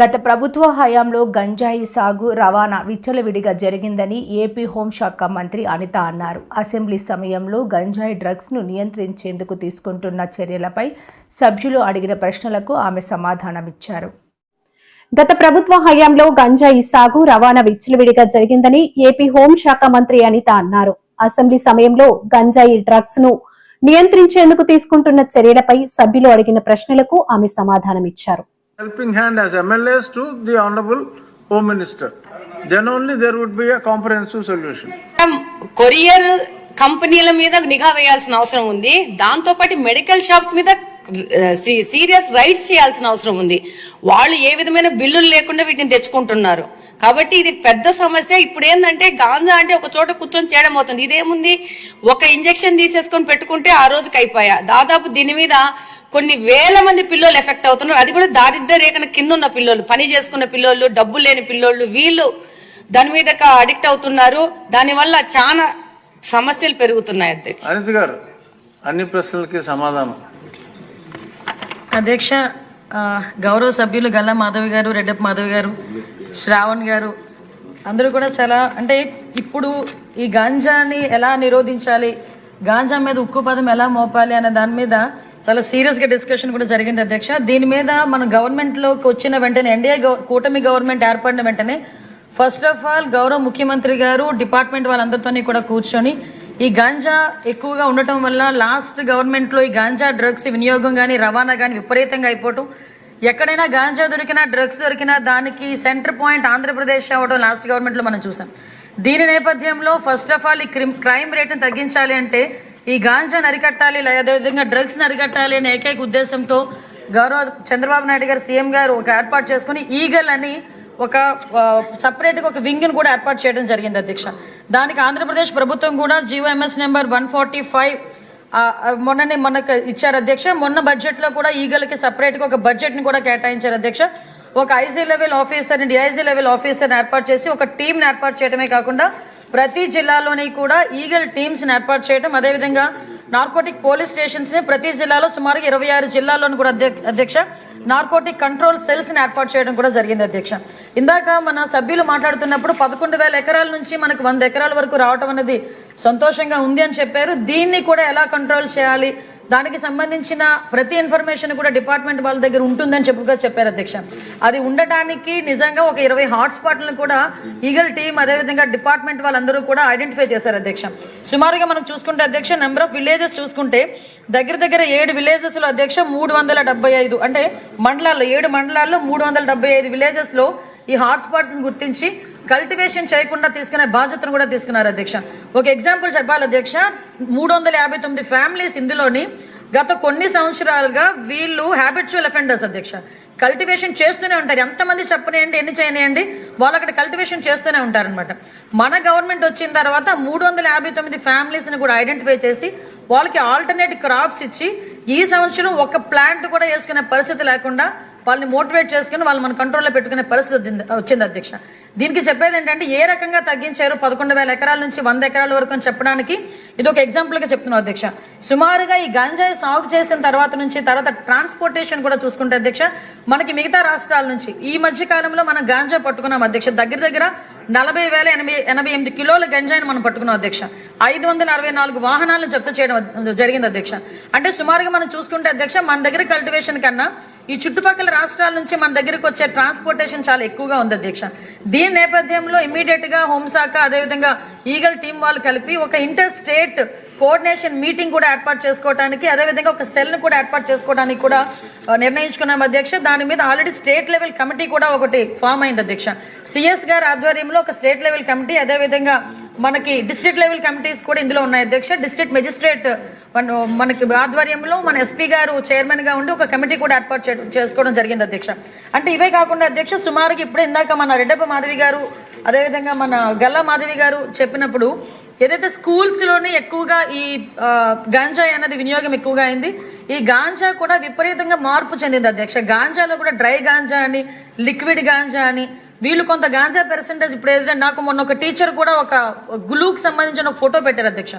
గత ప్రభుత్వ హయాంలో గంజాయి సాగు రవాణా విచ్చలవిడిగా జరిగిందని ఏపీ హోంశాఖ మంత్రి అనిత అన్నారు. అసెంబ్లీ సమయంలో గంజాయి డ్రగ్స్ను నియంత్రించేందుకు తీసుకుంటున్న చర్యలపై సభ్యులు అడిగిన ప్రశ్నలకు ఆమె సమాధానమిచ్చారు. గత ప్రభుత్వ హయాంలో గంజాయి సాగు రవాణా విచ్చలవిడిగా జరిగిందని ఏపీ హోంశాఖ మంత్రి అనిత అన్నారు. అసెంబ్లీ సమయంలో గంజాయి డ్రగ్స్ను నియంత్రించేందుకు తీసుకుంటున్న చర్యలపై సభ్యులు అడిగిన ప్రశ్నలకు ఆమె సమాధానమిచ్చారు. Helping hand as MLAs to the Honorable Home Minister. Then only there would be a comprehensive solution. Courier కంపెనీల మీద నిఘా వేయాల్సిన అవసరం ఉంది దాంతో పాటు మెడికల్ షాప్స్ మీద సీరియస్ రైట్స్ చేయాల్సిన అవసరం ఉంది వాళ్ళు ఏ విధమైన బిల్లులు లేకుండా వీటిని తెచ్చుకుంటున్నారు కాబట్టి ఇది పెద్ద సమస్య. ఇప్పుడు ఏంటంటే గాంజా అంటే ఒక చోట కూర్చొని చేయడం అవుతుంది. ఇదేముంది? ఒక ఇంజెక్షన్ తీసేసుకొని పెట్టుకుంటే ఆ రోజుకి అయిపోయా. దాదాపు దీని మీద కొన్ని వేల మంది పిల్లలు ఎఫెక్ట్ అవుతున్నారు. అది కూడా దారిద్ర రేఖన కింద ఉన్న పిల్లలు పని చేసుకున్న పిల్లోళ్ళు డబ్బులు లేని పిల్లోళ్ళు వీళ్ళు దాని మీద అడిక్ట్ అవుతున్నారు. దానివల్ల చాలా సమస్యలు పెరుగుతున్నాయి అధ్యక్ష అనిత్ గారు అన్ని ప్రశ్నలకి సమాధానం. అధ్యక్ష గౌరవ సభ్యులు గల్లా మాధవి గారు రెడ్డప్ప మాధవి గారు శ్రావణ్ గారు. అందరూ కూడా చాలా అంటే ఇప్పుడు ఈ గాంజాని ఎలా నిరోధించాలి గాంజా మీద ఉక్కు పదం ఎలా మోపాలి అనే దాని మీద చాలా సీరియస్గా డిస్కషన్ కూడా జరిగింది అధ్యక్ష. దీని మీద మన గవర్నమెంట్లోకి వచ్చిన వెంటనే ఎన్డీఏ కూటమి గవర్నమెంట్ ఏర్పడిన వెంటనే ఫస్ట్ ఆఫ్ ఆల్ గౌరవ ముఖ్యమంత్రి గారు డిపార్ట్మెంట్ వాళ్ళందరితోని కూడా కూర్చొని ఈ గాంజా ఎక్కువగా ఉండటం వల్ల లాస్ట్ గవర్నమెంట్లో ఈ గాంజా డ్రగ్స్ వినియోగం కానీ రవాణా కానీ విపరీతంగా అయిపోవటం ఎక్కడైనా గాంజా దొరికినా డ్రగ్స్ దొరికినా దానికి సెంటర్ పాయింట్ ఆంధ్రప్రదేశ్ అవ్వడం లాస్ట్ గవర్నమెంట్లో మనం చూసాం. దీని నేపథ్యంలో ఫస్ట్ ఆఫ్ ఆల్ ఈ క్రిమ్ క్రైమ్ రేట్ని తగ్గించాలి అంటే ఈ గాంజాను అరికట్టాలి అదేవిధంగా డ్రగ్స్ని అరికట్టాలి అనే ఏకైక ఉద్దేశంతో గౌరవ చంద్రబాబు నాయుడు గారు సీఎం గారు ఒక ఏర్పాటు చేసుకుని ఈగల్ అని ఒక సపరేట్గా ఒక వింగ్ని కూడా ఏర్పాటు చేయడం జరిగింది అధ్యక్ష. దానికి ఆంధ్రప్రదేశ్ ప్రభుత్వం కూడా G O M S number one forty five మొన్ననే మనకు ఇచ్చారు అధ్యక్ష. మొన్న బడ్జెట్లో కూడా ఈగలకి సపరేట్గా ఒక బడ్జెట్ని కూడా కేటాయించారు అధ్యక్ష. ఒక ఐజీ లెవెల్ ఆఫీసర్ని డిఐజీ లెవెల్ ఆఫీసర్ని ఏర్పాటు చేసి ఒక టీంని ఏర్పాటు చేయడమే కాకుండా ప్రతి జిల్లాలోని కూడా ఈగల్ టీమ్స్ని ఏర్పాటు చేయడం అదేవిధంగా నార్కోటిక్ పోలీస్ స్టేషన్స్ని ప్రతి జిల్లాలో సుమారుగా ఇరవై ఆరు జిల్లాల్లోని కూడా అధ్యక్ష. నార్కోటిక్ కంట్రోల్ సెల్స్ని ఏర్పాటు చేయడం కూడా జరిగింది అధ్యక్ష. ఇందాక మన సభ్యులు మాట్లాడుతున్నప్పుడు పదకొండు వేల ఎకరాల నుంచి మనకు వంద ఎకరాల వరకు రావటం అనేది సంతోషంగా ఉంది అని చెప్పారు. దీన్ని కూడా ఎలా కంట్రోల్ చేయాలి? దానికి సంబంధించిన ప్రతి ఇన్ఫర్మేషన్ కూడా డిపార్ట్మెంట్ వాళ్ళ దగ్గర ఉంటుందని చెప్పుగా చెప్పారు అధ్యక్ష. అది ఉండటానికి నిజంగా ఒక ఇరవై హాట్స్పాట్లను కూడా ఈగల్ టీం అదేవిధంగా డిపార్ట్మెంట్ వాళ్ళందరూ కూడా ఐడెంటిఫై చేశారు అధ్యక్ష. సుమారుగా మనం చూసుకుంటే అధ్యక్ష నెంబర్ ఆఫ్ విలేజెస్ చూసుకుంటే దగ్గర దగ్గర ఏడు విలేజెస్లో అధ్యక్ష మూడు వందల డెబ్బై ఐదు అంటే మండలాల్లో ఏడు మండలాల్లో మూడు వందల డెబ్బై ఐదు విలేజెస్లో ఈ హాట్స్పాట్స్ గుర్తించి కల్టివేషన్ చేయకుండా తీసుకునే బాధ్యతను కూడా తీసుకున్నారు అధ్యక్ష. ఒక ఎగ్జాంపుల్ చెప్పాలి అధ్యక్ష. మూడు వందల యాభై తొమ్మిది ఫ్యామిలీస్ ఇందులోని గత కొన్ని సంవత్సరాలుగా వీళ్ళు హ్యాబిచువల్ అఫెండర్స్ అధ్యక్ష. కల్టివేషన్ చేస్తూనే ఉంటారు. ఎంతమంది చెప్పనియండి ఎన్ని చేయనియండి వాళ్ళు అక్కడ కల్టివేషన్ చేస్తూనే ఉంటారనమాట మన గవర్నమెంట్ వచ్చిన తర్వాత మూడు వందల యాభై తొమ్మిది ఫ్యామిలీస్ని కూడా ఐడెంటిఫై చేసి వాళ్ళకి ఆల్టర్నేట్ క్రాప్స్ ఇచ్చి ఈ సంవత్సరం ఒక ప్లాంట్ కూడా వేసుకునే పరిస్థితి లేకుండా వాళ్ళని మోటివేట్ చేసుకుని వాళ్ళు మన కంట్రోల్లో పెట్టుకునే పరిస్థితి వచ్చింది- అధ్యక్ష. దీనికి చెప్పేది ఏంటంటే ఏ రకంగా తగ్గించారు? పదకొండు వేల ఎకరాల నుంచి వంద ఎకరాల వరకు అని చెప్పడానికి ఇది ఒక ఎగ్జాంపుల్గా చెప్తున్నాం అధ్యక్ష. సుమారుగా ఈ గంజాయి సాగు చేసిన తర్వాత నుంచి తర్వాత ట్రాన్స్పోర్టేషన్ కూడా చూసుకుంటే అధ్యక్ష మనకి మిగతా రాష్ట్రాల నుంచి ఈ మధ్య కాలంలో మనం గాంజా పట్టుకున్నాం అధ్యక్ష. దగ్గర దగ్గర నలభై వేల ఎనభై ఎనభై ఎనిమిది కిలోల గంజాయిని మనం పట్టుకున్నాం అధ్యక్ష. ఐదు వందల అరవై నాలుగు వాహనాలను జప్తు చేయడం జరిగింది అధ్యక్ష. అంటే సుమారుగా మనం చూసుకుంటే అధ్యక్ష మన దగ్గర కల్టివేషన్ కన్నా ఈ చుట్టుపక్కల రాష్ట్రాల నుంచి మన దగ్గరకు వచ్చే ట్రాన్స్పోర్టేషన్ చాలా ఎక్కువగా ఉంది అధ్యక్ష. దీని నేపథ్యంలో ఇమీడియట్గా హోంశాఖ అదేవిధంగా ఈగల్ టీం వాళ్ళు కలిపి ఒక ఇంటర్ స్టేట్ కోఆర్డినేషన్ మీటింగ్ కూడా ఏర్పాటు చేసుకోవడానికి అదేవిధంగా ఒక సెల్ను కూడా ఏర్పాటు చేసుకోవడానికి కూడా నిర్ణయించుకున్నాం అధ్యక్ష. దాని మీద ఆల్రెడీ స్టేట్ లెవెల్ కమిటీ కూడా ఒకటి ఫామ్ అయింది అధ్యక్ష. సిఎస్ గారి ఆధ్వర్యంలో ఒక స్టేట్ లెవెల్ కమిటీ అదేవిధంగా మనకి డిస్ట్రిక్ట్ లెవెల్ కమిటీస్ కూడా ఇందులో ఉన్నాయి అధ్యక్ష. డిస్ట్రిక్ట్ మెజిస్ట్రేట్ మన మనకి ఆధ్వర్యంలో మన ఎస్పీ గారు చైర్మన్గా ఉండి ఒక కమిటీ కూడా ఏర్పాటు చే- చేసుకోవడం జరిగింది అధ్యక్ష. అంటే ఇవే కాకుండా అధ్యక్ష సుమారుగా ఇప్పుడు ఇందాక మన రెడ్డప్ప మాధవి గారు అదేవిధంగా మన గల్లా మాధవి గారు చెప్పినప్పుడు ఏదైతే స్కూల్స్లోనే ఎక్కువగా ఈ గాంజా గాంజాయి అన్నది వినియోగం ఎక్కువగా అయింది ఈ గాంజా కూడా విపరీతంగా మార్పు చెందింది అధ్యక్ష. గాంజాలో కూడా డ్రై గాంజా అని లిక్విడ్ గాంజా అని వీళ్ళు కొంత గాంజా పర్సంటేజ్ ఇప్పుడు ఏదైతే నాకు మొన్న ఒక టీచర్ కూడా ఒక గ్లూకి సంబంధించిన ఒక ఫోటో పెట్టారు అధ్యక్ష.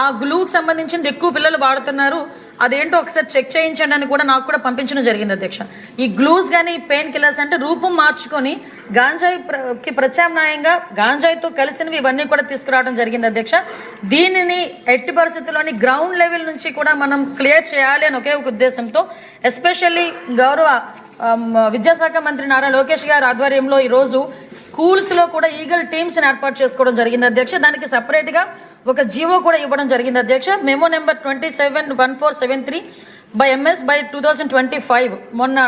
ఆ గ్లూకి సంబంధించింది ఎక్కువ పిల్లలు వాడుతున్నారు. అదేంటో ఒకసారి చెక్ చేయించండి అని కూడా నాకు కూడా పంపించడం జరిగింది అధ్యక్ష. ఈ గ్లూస్ కానీ పెయిన్ కిల్లర్స్ అంటే రూపం మార్చుకొని గాంజాయికి ప్రత్యామ్నాయంగా గాంజాయితో కలిసినవి ఇవన్నీ కూడా తీసుకురావడం జరిగింది అధ్యక్ష. దీనిని ఎట్టి పరిస్థితుల్లోని గ్రౌండ్ లెవెల్ నుంచి కూడా మనం క్లియర్ చేయాలి అని ఒకే ఒక ఉద్దేశంతో ఎస్పెషల్లీ గౌరవ విద్యాశాఖ మంత్రి నారా లోకేష్ గారి ఆధ్వర్యంలో ఈరోజు స్కూల్స్లో కూడా ఈగల్ టీమ్స్ ఏర్పాటు చేసుకోవడం జరిగింది అధ్యక్ష. దానికి సపరేట్గా ఒక జీవో కూడా ఇవ్వడం జరిగింది అధ్యక్ష. Memo number twenty seven one four seven three by M S by two thousand twenty five. మొన్న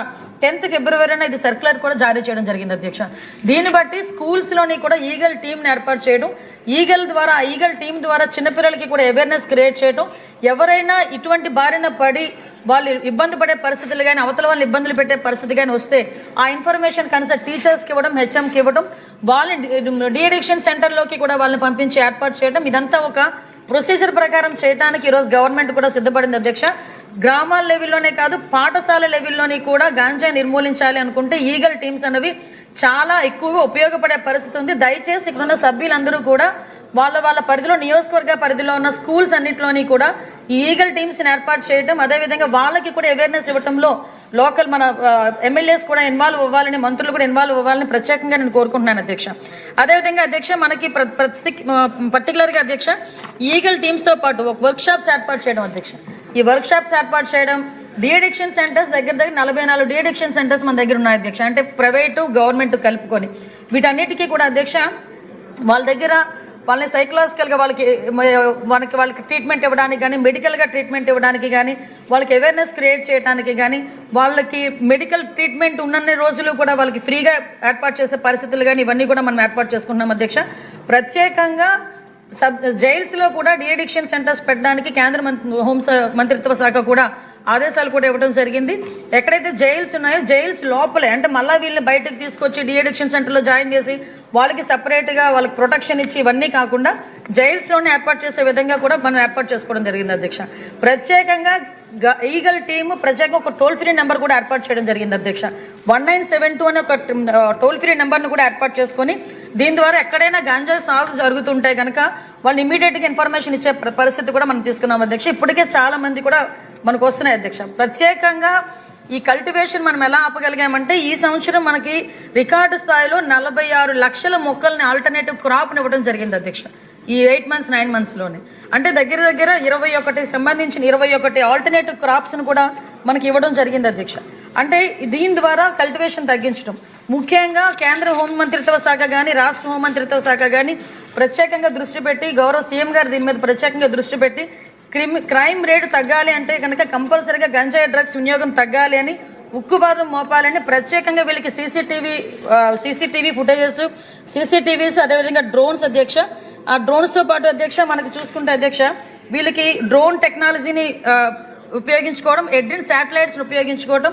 టెన్త్ ఫిబ్రవరిన ఇది సర్క్యులర్ కూడా జారీ చేయడం జరిగింది అధ్యక్ష. దీన్ని బట్టి స్కూల్స్లోని కూడా ఈగల్ టీమ్ ఏర్పాటు చేయడం ఈగల్ ద్వారా ఈగల్ టీం ద్వారా చిన్నపిల్లలకి కూడా అవేర్నెస్ క్రియేట్ చేయడం ఎవరైనా ఇటువంటి బారిన పడి వాళ్ళు ఇబ్బంది పడే పరిస్థితులు కానీ అవతల వాళ్ళు ఇబ్బందులు పెట్టే పరిస్థితి కానీ వస్తే ఆ ఇన్ఫర్మేషన్ కనీసం టీచర్స్కి ఇవ్వడం హెచ్ఎంకి ఇవ్వడం వాళ్ళని డిఎడిక్షన్ సెంటర్లోకి కూడా వాళ్ళని పంపించి ఏర్పాటు చేయడం ఇదంతా ఒక ప్రొసీజర్ ప్రకారం చేయడానికి ఈరోజు గవర్నమెంట్ కూడా సిద్ధపడింది అధ్యక్ష. గ్రామాల లెవెల్లోనే కాదు పాఠశాల లెవెల్లోని కూడా గాంజా నిర్మూలించాలి అనుకుంటే ఈగల్ టీమ్స్ అనేవి చాలా ఎక్కువగా ఉపయోగపడే పరిస్థితి ఉంది. దయచేసి ఇక్కడ ఉన్న సభ్యులందరూ కూడా వాళ్ళ వాళ్ళ పరిధిలో నియోజకవర్గ పరిధిలో ఉన్న స్కూల్స్ అన్నింటిలోని కూడా ఈగల్ టీమ్స్ ఏర్పాటు చేయడం అదేవిధంగా వాళ్ళకి కూడా అవేర్నెస్ ఇవ్వడంలో లోకల్ మన ఎమ్మెల్యేస్ కూడా ఇన్వాల్వ్ అవ్వాలని మంత్రులు కూడా ఇన్వాల్వ్ అవ్వాలని ప్రత్యేకంగా నేను కోరుకుంటున్నాను అధ్యక్ష. అదేవిధంగా అధ్యక్ష మనకి ప్ర- ప్రతి పర్టికులర్గా అధ్యక్ష ఈగల్ టీమ్స్తో పాటు ఒక వర్క్ షాప్స్ ఏర్పాటు చేయడం అధ్యక్ష. ఈ వర్క్ షాప్స్ ఏర్పాటు చేయడం డిఎడిక్షన్ సెంటర్స్ దగ్గర దగ్గర నలభై నాలుగు డిఎడిక్షన్ సెంటర్స్ మన దగ్గర ఉన్నాయి అధ్యక్ష. అంటే ప్రైవేటు గవర్నమెంట్ కలుపుకొని. వీటన్నిటికీ కూడా అధ్యక్ష వాళ్ళ దగ్గర వాళ్ళని సైకలాజికల్గా వాళ్ళకి మనకి వాళ్ళకి ట్రీట్మెంట్ ఇవ్వడానికి కానీ మెడికల్గా ట్రీట్మెంట్ ఇవ్వడానికి కానీ వాళ్ళకి అవేర్నెస్ క్రియేట్ చేయడానికి కానీ వాళ్ళకి మెడికల్ ట్రీట్మెంట్ ఉన్నన్ని రోజులు కూడా వాళ్ళకి ఫ్రీగా ఏర్పాటు చేసే పరిస్థితులు కానీ ఇవన్నీ కూడా మనం ఏర్పాటు చేసుకున్నాం అధ్యక్ష. ప్రత్యేకంగా సబ్ జైల్స్లో కూడా డిఎడిక్షన్ సెంటర్స్ పెట్టడానికి కేంద్ర మంత్రి హోం మంత్రిత్వ శాఖ కూడా ఆదేశాలు కూడా ఇవ్వడం జరిగింది. ఎక్కడైతే జైల్స్ ఉన్నాయో జైల్స్ లోపలే అంటే మళ్ళీ వీళ్ళని బయటకు తీసుకొచ్చి డిఎడిక్షన్ సెంటర్లో జాయిన్ చేసి వాళ్ళకి సపరేట్గా వాళ్ళకి ప్రొటెక్షన్ ఇచ్చి ఇవన్నీ కాకుండా జైల్స్లోనే ఏర్పాటు చేసే విధంగా కూడా మనం ఏర్పాటు చేసుకోవడం జరిగింది అధ్యక్ష. ప్రత్యేకంగా గ- ఈగల్ టీమ్ ప్రత్యేకంగా ఒక టోల్ ఫ్రీ నెంబర్ కూడా ఏర్పాటు చేయడం జరిగింది అధ్యక్ష. వన్ నైన్ సెవెన్ టూ అనే ఒక టోల్ ఫ్రీ నెంబర్ను కూడా ఏర్పాటు చేసుకొని దీని ద్వారా ఎక్కడైనా గాంజా సాగు జరుగుతుంటే కనుక వాళ్ళు ఇమీడియట్గా ఇన్ఫర్మేషన్ ఇచ్చే పరిస్థితి కూడా మనం తీసుకున్నాం అధ్యక్ష. ఇప్పటికే చాలా మంది కూడా మనకు వస్తున్నాయి అధ్యక్ష. ప్రత్యేకంగా ఈ కల్టివేషన్ మనం ఎలా ఆపగలిగామంటే ఈ సంవత్సరం మనకి రికార్డు స్థాయిలో నలభై ఆరు లక్షల మొక్కల్ని ఆల్టర్నేటివ్ క్రాప్ ఇవ్వడం జరిగింది అధ్యక్ష. ఈ ఎయిట్ మంత్స్ నైన్ మంత్స్లోనే. అంటే దగ్గర దగ్గర ఇరవై ఒకటి సంబంధించిన ఇరవై ఒకటి ఆల్టర్నేటివ్ క్రాప్స్ను కూడా మనకి ఇవ్వడం జరిగింది అధ్యక్ష. అంటే దీని ద్వారా కల్టివేషన్ తగ్గించడం. ముఖ్యంగా కేంద్ర హోం మంత్రిత్వ శాఖ కానీ రాష్ట్ర హోం మంత్రిత్వ శాఖ కానీ ప్రత్యేకంగా దృష్టి పెట్టి గౌరవ సీఎం గారు దీని మీద ప్రత్యేకంగా దృష్టి పెట్టి క్రిమి క్రైమ్ రేటు తగ్గాలి అంటే కనుక కంపల్సరీగా గంజాయి డ్రగ్స్ వినియోగం తగ్గాలి అని ఉక్కుబాదం మోపాలని ప్రత్యేకంగా వీళ్ళకి సీసీటీవీ సీసీటీవీ ఫుటేజెస్ సీసీటీవీస్ అదేవిధంగా డ్రోన్స్ అధ్యక్ష. ఆ డ్రోన్స్తో పాటు అధ్యక్ష మనకి చూసుకుంటే అధ్యక్ష వీళ్ళకి డ్రోన్ టెక్నాలజీని ఉపయోగించుకోవడం ఎడ్రిన్ శాటిలైట్స్ ఉపయోగించుకోవడం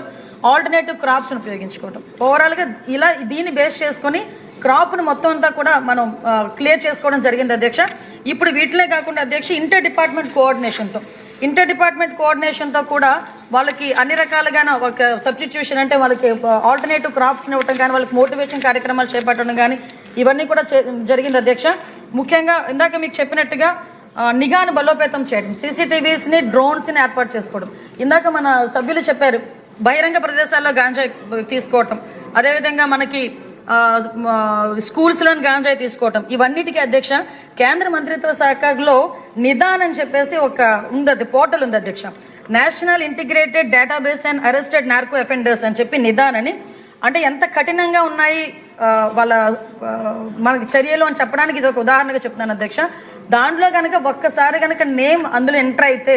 ఆల్టర్నేటివ్ క్రాప్స్ ఉపయోగించుకోవడం. ఓవరాల్గా ఇలా దీన్ని బేస్ చేసుకొని క్రాప్ను మొత్తం అంతా కూడా మనం క్లియర్ చేసుకోవడం జరిగింది అధ్యక్ష. ఇప్పుడు వీటినే కాకుండా అధ్యక్ష ఇంటర్ డిపార్ట్మెంట్ కోఆర్డినేషన్తో ఇంటర్ డిపార్ట్మెంట్ కోఆర్డినేషన్తో కూడా వాళ్ళకి అన్ని రకాలుగానే ఒక సబ్స్టిట్యూషన్ అంటే వాళ్ళకి ఆల్టర్నేటివ్ క్రాప్స్ ఇవ్వటం కానీ వాళ్ళకి మోటివేషన్ కార్యక్రమాలు చేపట్టడం కానీ ఇవన్నీ కూడా జరిగింది అధ్యక్ష. ముఖ్యంగా ఇందాక మీకు చెప్పినట్టుగా నిఘాను బలోపేతం చేయడం సీసీటీవీస్ని డ్రోన్స్ని ఏర్పాటు చేసుకోవడం. ఇందాక మన సభ్యులు చెప్పారు బహిరంగ ప్రదేశాల్లో గాంజా తీసుకోవటం. అదేవిధంగా మనకి స్కూల్స్లో స్కూల్స్ గాంజాయి తీసుకోవటం. ఇవన్నిటికీ అధ్యక్ష కేంద్ర మంత్రిత్వ శాఖలో నిదాన్ అని చెప్పేసి ఒక ఉంది పోర్టల్ ఉంది అధ్యక్ష. National integrated database and arrested narco offenders అని చెప్పి నిదాన్ అని అంటే ఎంత కఠినంగా ఉన్నాయి వాళ్ళ మనకి చర్యలు అని చెప్పడానికి ఇది ఒక ఉదాహరణగా చెప్తున్నాను అధ్యక్ష. దాంట్లో కనుక ఒక్కసారి కనుక నేమ్ అందులో ఎంటర్ అయితే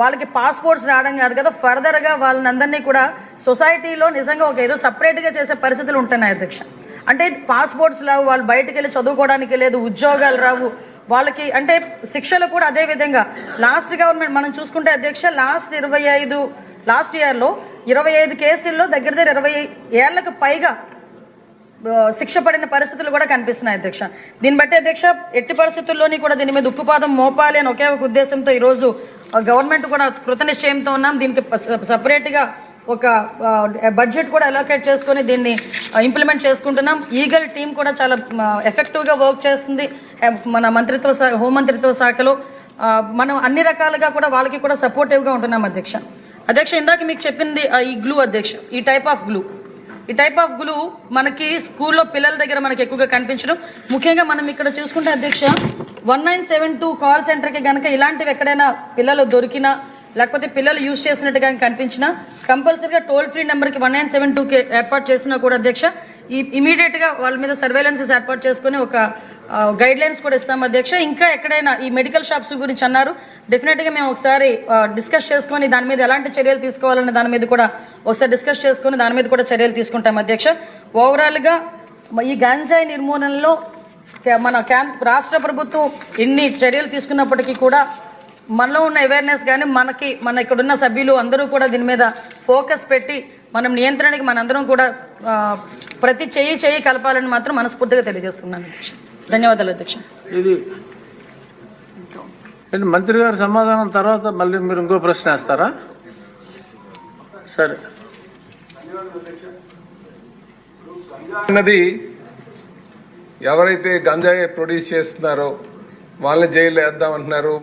వాళ్ళకి పాస్పోర్ట్స్ రావడం కాదు కదా. ఫర్దర్గా వాళ్ళని అందరినీ కూడా సొసైటీలో నిజంగా ఒక ఏదో సపరేట్గా చేసే పరిస్థితులు ఉంటున్నాయి అధ్యక్ష. అంటే పాస్పోర్ట్స్ రావు వాళ్ళు బయటకు వెళ్ళి చదువుకోవడానికి లేదు ఉద్యోగాలు రావు. వాళ్ళకి అంటే శిక్షలు కూడా అదే విధంగా. లాస్ట్ గవర్నమెంట్ మనం చూసుకుంటే అధ్యక్ష లాస్ట్ ఇరవై ఐదు లాస్ట్ ఇయర్లో ఇరవై ఐదు కేసుల్లో దగ్గర దగ్గర ఇరవై ఏళ్ళకు పైగా శిక్ష పడిన పరిస్థితులు కూడా కనిపిస్తున్నాయి అధ్యక్ష. దీన్ని బట్టి అధ్యక్ష ఎట్టి పరిస్థితుల్లోని కూడా దీని మీద ఉక్కుపాదం మోపాలి అని ఒకే ఒక ఉద్దేశంతో ఈరోజు గవర్నమెంట్ కూడా కృత నిశ్చయంతో ఉన్నాం. దీనికి సపరేట్గా ఒక బడ్జెట్ కూడా అలోకేట్ చేసుకొని దీన్ని ఇంప్లిమెంట్ చేసుకుంటున్నాం. ఈగల్ టీం కూడా చాలా ఎఫెక్టివ్గా వర్క్ చేస్తుంది. మన మంత్రిత్వ శాఖ హోం మంత్రిత్వ శాఖలో మనం అన్ని రకాలుగా కూడా వాళ్ళకి కూడా సపోర్టివ్గా ఉంటున్నాం అధ్యక్ష. అధ్యక్ష ఇందాక మీకు చెప్పింది ఈ గ్లూ అధ్యక్ష ఈ టైప్ ఆఫ్ గ్లూ ఈ టైప్ ఆఫ్ గ్లూ మనకి స్కూల్లో పిల్లల దగ్గర మనకి ఎక్కువగా కనిపించడం. ముఖ్యంగా మనం ఇక్కడ చూసుకుంటే అధ్యక్ష one nine seven two call సెంటర్కి కనుక ఇలాంటివి ఎక్కడైనా పిల్లలు దొరికినా లేకపోతే పిల్లలు యూజ్ చేసినట్టుగా కనిపించినా కంపల్సరీగా టోల్ ఫ్రీ నెంబర్కి వన్ నైన్ సెవెన్ టూకి ఏర్పాటు చేసినా కూడా అధ్యక్ష ఈ ఇమీడియట్గా వాళ్ళ మీద సర్వేలెన్సెస్ ఏర్పాటు చేసుకుని ఒక గైడ్ లైన్స్ కూడా ఇస్తాం అధ్యక్ష. ఇంకా ఎక్కడైనా ఈ మెడికల్ షాప్స్ గురించి అన్నారు. డెఫినెట్గా మేము ఒకసారి డిస్కస్ చేసుకొని దాని మీద ఎలాంటి చర్యలు తీసుకోవాలనే దాని మీద కూడా ఒకసారి డిస్కస్ చేసుకొని దాని మీద కూడా చర్యలు తీసుకుంటాం అధ్యక్ష. ఓవరాల్గా ఈ గంజాయి నిర్మూలనలో మన క్యాన్ రాష్ట్ర ప్రభుత్వం ఎన్ని చర్యలు తీసుకున్నప్పటికీ కూడా మనలో ఉన్న అవేర్నెస్ కానీ మనకి మన ఇక్కడున్న సభ్యులు అందరూ కూడా దీని మీద ఫోకస్ పెట్టి మనం నియంత్రణకి మనందరం కూడా ప్రతి చెయ్యి చెయ్యి కలపాలని మాత్రం మనస్ఫూర్తిగా తెలియజేసుకున్నాను అధ్యక్ష. ధన్యవాదాలు అధ్యక్ష. ఇది మంత్రి గారి సమాధానం తర్వాత మళ్ళీ మీరు ఇంకో ప్రశ్న వేస్తారా? సరే. అన్నది ఎవరైతే గంజాయి ప్రొడ్యూస్ చేస్తున్నారో వాళ్ళని జైల్లో వేద్దామంటున్నారు.